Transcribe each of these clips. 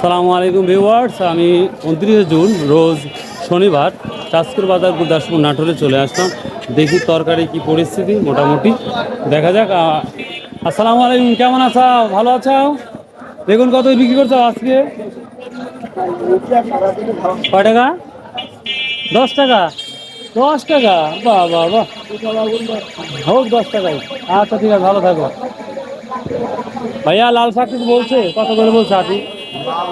সালামু আলাইকুম ভিউয়ার্স, আমি উনত্রিশে জুন, রোজ শনিবার, চাঁদপুর বাজার গুরদাসপুর নাটোরে চলে আসলাম। দেখি তরকারি কি পরিস্থিতি, মোটামুটি। দেখা যাক আসসালামু আলাইকুম, কেমন আছো? ভালো আছো? দেখুন কত বিক্রি করছ আজকে? কয় টাকা? দশ টাকা? দশ টাকা? বাহ বাহ বাহ। হোক, দশ টাকাই। আচ্ছা ঠিক আছে, ভালো থাকো। ভাইয়া, লাল শাক বলছে? কত করে বলছে আপনি দাম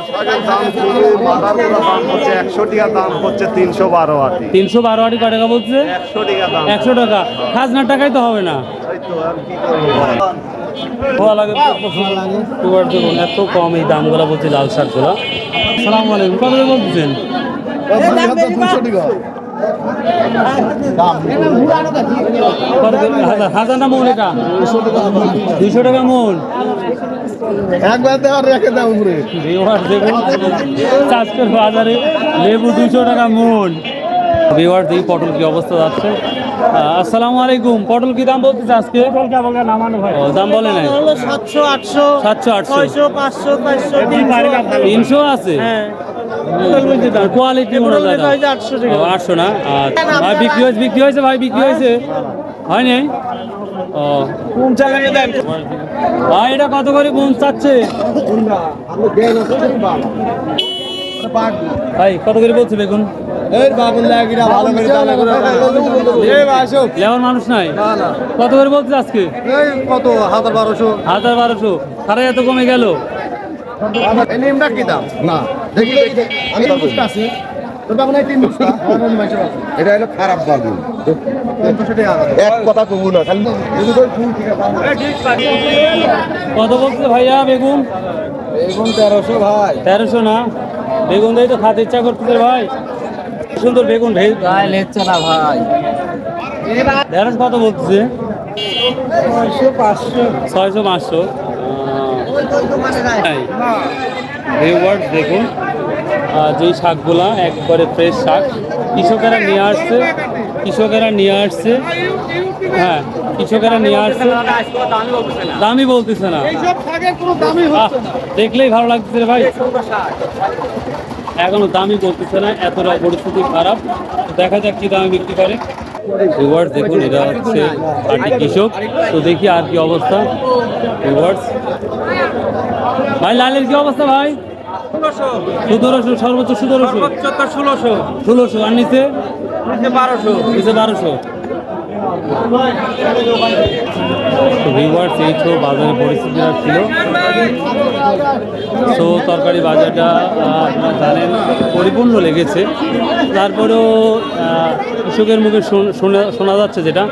হচ্ছে একশো টাকা দাম হচ্ছে তিনশো বারো আটি। তিনশো বারো আটি কয় টাকা বলছে? একশো টাকা দাম। একশো টাকা। খাজনার টাকাই তো হবে না। এত কম এই দামগুলো বলছে লাল শাকগুলো। সালাম আলাইকুম। কত বলতেছেন? হাজার না মন এটা? দুইশো টাকা মন। একবার দেওয়ার রেখে দাও উপরে। চাষকের বাজারে। লেবু দুশো টাকা মন বিওয়ার দেখি পটল কি অবস্থা যাচ্ছে। আসসালামু আলাইকুম। পটল কি দাম বলতেছে আজকে? ও, দাম বলে নাই? হলো সাতশো আটশো সাতশো আটশো। পাঁচশো তিনশো। আছে? হ্যাঁ। কোয়ালিটি মনে হয় আটশো টাকা। ও, আটশো না? আচ্ছা ভাই বিক্রি হয়েছে বিক্রি হয়েছে ভাই বিক্রি হয়েছে। হয়নি ভাই এটা কত করে বোন চাচ্ছে? ভাই কত করে বলছে বেগুন? মানুষ নাই? না না। কত করে বলছে আজকে? কত? হাজার বারোশো। হাজার বারোশো। সাড়ে এত কমে গেল। না। দেখি আমি এটা হলো খারাপ এক কথা কবু না খালি কত ভাইয়া বেগুন? এখন তেরোশো ভাই। তেরোশো না? বেগুন দিয়ে তো খাতে ইচ্ছা করতেছে ভাই। সুন্দর বেগুন ভেজ। না ভাই। ঢেঁড়স কত বলতেছে? ছয়শো পাঁচশো। ছয়শো পাঁচশো। দেখুন। যেই শাকগুলা একবারে ফ্রেশ শাক, কৃষকেরা নিয়ে আসছে, কৃষকেরা নিয়ে আসছে হ্যাঁ কৃষকেরা নিয়ে আসছে। দামই বলতেছে না। দেখলেই ভালো লাগতেছে রে ভাই। এখনও দামই বলতেছে না, এতটা পরিস্থিতি খারাপ। দেখা যাক কি দামে বিক্রি করে। ভিউয়ার্স দেখুন এটা হচ্ছে পার্টি কৃষক। তো দেখি আর কি অবস্থা। ভিউয়ার্স ভাই, লালের কি অবস্থা ভাই? সতেরোশো সর্বোচ্চ সতেরোশো। ষোলোশো। ষোলোশো আর নিচে? বারোশো। নিচে বারোশো। ভিউয়ার্স এই তো বাজারের পরিস্থিতিটা ছিল। তো তরকারি বাজারটা আপনারা জানেন পরিপূর্ণ লেগেছে। তারপরেও কৃষকের মুখে শোন- যাচ্ছে যেটা।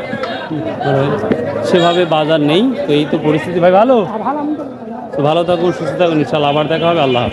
সেভাবে বাজার নেই। তো এই তো পরিস্থিতি। ভাই ভালো? তো ভালো থাকুন সুস্থ থাকুন। ইনশাল্লাহ আবার দেখা হবে। আল্লাহ।